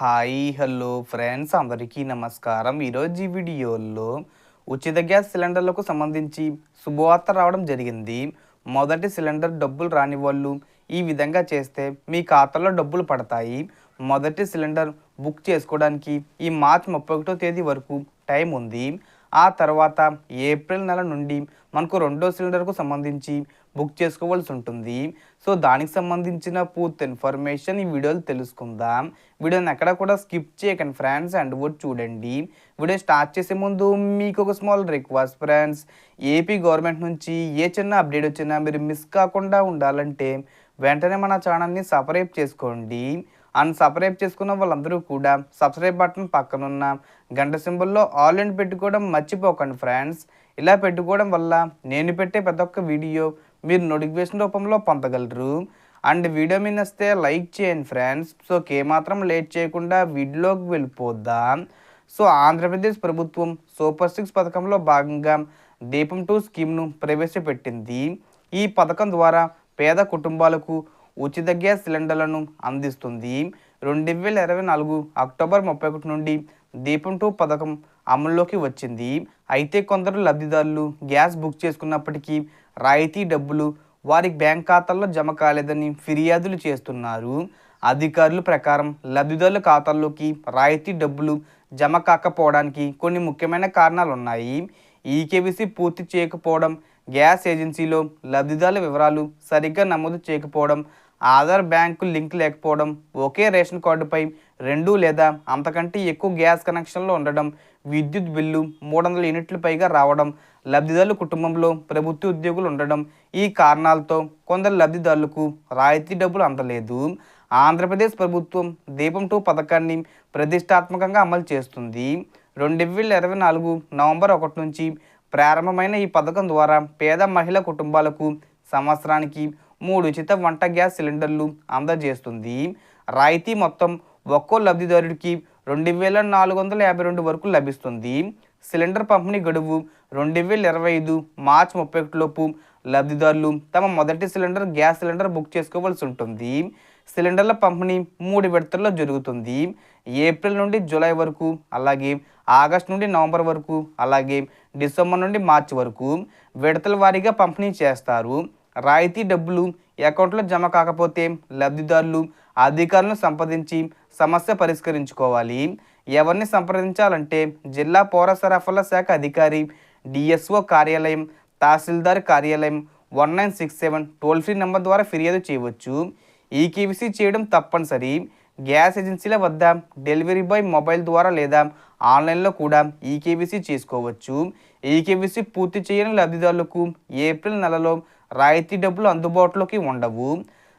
Hi hello friends అందరికీ నమస్కారం. ఈరోజు ఈ వీడియోలో ఉచిత గ్యాస్ సిలిండర్లకు సంబంధించి శుభవార్త రావడం జరిగింది. మొదటి సిలిండర్ డబ్బులు రాని వాళ్ళు ఈ విధంగా చేస్తే మీ ఖాతాలో డబ్బులు పడతాయి. మొదటి సిలిండర్ బుక్ చేసుకోవడానికి ఈ మార్చ్ ముప్పై ఒకటో తేదీ వరకు టైం ఉంది. ఆ తర్వాత ఏప్రిల్ నెల నుండి మనకు రెండో సిలిండర్కు సంబంధించి బుక్ చేసుకోవాల్సి ఉంటుంది. సో దానికి సంబంధించిన పూర్తి ఇన్ఫర్మేషన్ ఈ వీడియోలు తెలుసుకుందాం. వీడియోని ఎక్కడ కూడా స్కిప్ చేయకండి ఫ్రెండ్స్ అండ్ కూడా చూడండి. వీడియో స్టార్ట్ చేసే ముందు మీకు ఒక small request friends. AP government నుంచి ఏ చిన్న అప్డేట్ వచ్చినా మీరు మిస్ కాకుండా ఉండాలంటే వెంటనే మన ఛానల్ని సపరేట్ చేసుకోండి. అండ్ సబ్స్క్రైబ్ చేసుకున్న వాళ్ళందరూ కూడా సబ్స్క్రైబ్ బటన్ పక్కనున్న గంట సింబల్లో ఆల్ అండ్ పెట్టుకోవడం మర్చిపోకండి ఫ్రెండ్స్. ఇలా పెట్టుకోవడం వల్ల నేను పెట్టే ప్రతి ఒక్క వీడియో మీరు నోటిఫికేషన్ రూపంలో పొందగలరు. అండ్ వీడియో మీద వస్తే లైక్ చేయండి ఫ్రెండ్స్. సో ఏమాత్రం లేట్ చేయకుండా వీడియోకి వెళ్ళిపోద్దాం సో ఆంధ్రప్రదేశ్ ప్రభుత్వం సూపర్ సిక్స్ పథకంలో భాగంగా దీపం టూ స్కీమ్ను ప్రవేశపెట్టింది. ఈ పథకం ద్వారా పేద కుటుంబాలకు ఉచిత గ్యాస్ సిలిండర్లను అందిస్తుంది. రెండు వేల ఇరవై నాలుగు అక్టోబర్ ముప్పై ఒకటి నుండి దీపం టూ పథకం అమల్లోకి వచ్చింది. అయితే కొందరు లబ్ధిదారులు గ్యాస్ బుక్ చేసుకున్నప్పటికీ రాయితీ డబ్బులు వారి బ్యాంక్ ఖాతాల్లో జమ కాలేదని ఫిర్యాదులు చేస్తున్నారు. అధికారుల ప్రకారం లబ్ధిదారుల ఖాతాల్లోకి రాయితీ డబ్బులు జమ కాకపోవడానికి కొన్ని ముఖ్యమైన కారణాలు ఉన్నాయి ఈకేబీసీ పూర్తి చేయకపోవడం గ్యాస్ ఏజెన్సీలో లబ్ధిదారుల వివరాలు సరిగ్గా నమోదు చేయకపోవడం ఆధార్ బ్యాంకు లింక్ లేకపోవడం ఒకే రేషన్ కార్డుపై రెండు లేదా అంతకంటే ఎక్కువ గ్యాస్ కనెక్షన్లు ఉండడం విద్యుత్ బిల్లు మూడు వందల యూనిట్లు పైగా రావడం లబ్ధిదారుల కుటుంబంలో ప్రభుత్వ ఉద్యోగులు ఉండడం ఈ కారణాలతో కొందరు లబ్ధిదారులకు రాయితీ డబ్బులు అందలేదు. ఆంధ్రప్రదేశ్ ప్రభుత్వం దీపం టూ పథకాన్ని ప్రతిష్టాత్మకంగా అమలు చేస్తుంది. రెండు వేల ఇరవై నాలుగు నవంబర్ ఒకటి నుంచి ప్రారంభమైన ఈ పథకం ద్వారా పేద మహిళా కుటుంబాలకు సంవత్సరానికి మూడు ఉచిత వంట గ్యాస్ సిలిండర్లు అందజేస్తుంది. రాయితీ మొత్తం ఒక్కో లబ్ధిదారుడికి రెండు వేల నాలుగు వందల యాభై రెండు వరకు లభిస్తుంది. సిలిండర్ పంపిణీ గడువు రెండు వేల ఇరవై ఐదు మార్చి ముప్పై ఒకటిలోపు లబ్ధిదారులు తమ మొదటి సిలిండర్ గ్యాస్ సిలిండర్ బుక్ చేసుకోవాల్సి ఉంటుంది. సిలిండర్ల పంపిణీ మూడు విడతల్లో జరుగుతుంది. ఏప్రిల్ నుండి జూలై వరకు అలాగే ఆగస్ట్ నుండి నవంబర్ వరకు అలాగే డిసెంబర్ నుండి మార్చి వరకు విడతల వారీగా పంపిణీ చేస్తారు. రాయితీ డబ్బులు అకౌంట్లో జమ కాకపోతే లబ్ధిదారులు అధికారులను సంప్రదించి సమస్య పరిష్కరించుకోవాలి. ఎవరిని సంప్రదించాలంటే జిల్లా పౌర సరఫరాల శాఖ అధికారి డిఎస్ఓ కార్యాలయం తహసీల్దార్ కార్యాలయం one nine six seven toll free number ద్వారా ఫిర్యాదు చేయవచ్చు. ఈ కేవీసీ చేయడం తప్పనిసరి. గ్యాస్ ఏజెన్సీల వద్ద డెలివరీ బాయ్ మొబైల్ ద్వారా లేదా ఆన్లైన్లో కూడా ఈ చేసుకోవచ్చు. ఈ పూర్తి చేయని లబ్ధిదారులకు ఏప్రిల్ నెలలో రాయితీ డబ్బులు అందుబాటులోకి ఉండవు.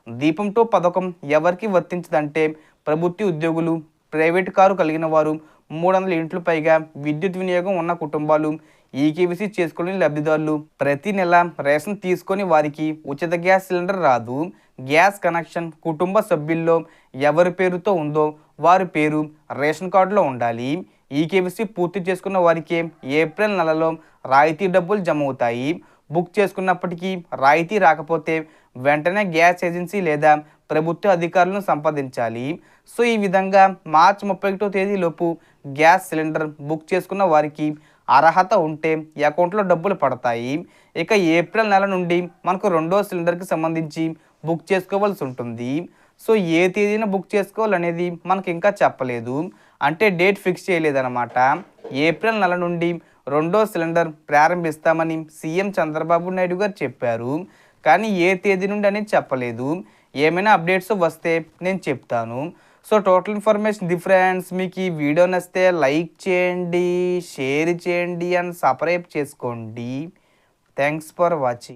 దీపం టూ పథకం ఎవరికి వర్తించదంటే ప్రభుత్వ ఉద్యోగులు ప్రైవేట్ కారు కలిగిన వారు మూడు వందల ఇంట్లు పైగా విద్యుత్ వినియోగం ఉన్న కుటుంబాలు ఈకేవీసీ చేసుకునే లబ్ధిదారులు. ప్రతి నెల రేషన్ తీసుకొని వారికి ఉచిత గ్యాస్ సిలిండర్ రాదు. గ్యాస్ కనెక్షన్ కుటుంబ సభ్యుల్లో ఎవరి పేరుతో ఉందో వారి పేరు రేషన్ కార్డులో ఉండాలి. ఈకేవీసీ పూర్తి చేసుకున్న వారికి ఏప్రిల్ నెలలో రాయితీ డబ్బులు జమ అవుతాయి. బుక్ చేసుకున్నప్పటికీ రాయితీ రాకపోతే వెంటనే గ్యాస్ ఏజెన్సీ లేదా ప్రభుత్వ అధికారులను సంప్రదించాలి. సో ఈ విధంగా మార్చి ముప్పై ఒకటో తేదీలోపు గ్యాస్ సిలిండర్ బుక్ చేసుకున్న వారికి అర్హత ఉంటే అకౌంట్లో డబ్బులు పడతాయి. ఇక ఏప్రిల్ నెల నుండి మనకు రెండో సిలిండర్కి సంబంధించి బుక్ చేసుకోవాల్సి ఉంటుంది. సో ఏ తేదీన బుక్ చేసుకోవాలనేది మనకి ఇంకా చెప్పలేదు. అంటే డేట్ ఫిక్స్ చేయలేదన్నమాట. ఏప్రిల్ నెల నుండి రెండో సిలిండర్ ప్రారంభిస్తామని సీఎం చంద్రబాబు నాయుడు గారు చెప్పారు. కానీ ఏ తేదీ నుండి అనేది చెప్పలేదు. ఏమైనా అప్డేట్స్ వస్తే నేను చెప్తాను. సో టోటల్ ఇన్ఫర్మేషన్ డిఫరెన్స్ మీకు ఈ వీడియో నచ్చితే లైక్ చేయండి షేర్ చేయండి అండ్ సబ్స్క్రైబ్ చేసుకోండి. Thanks for watching.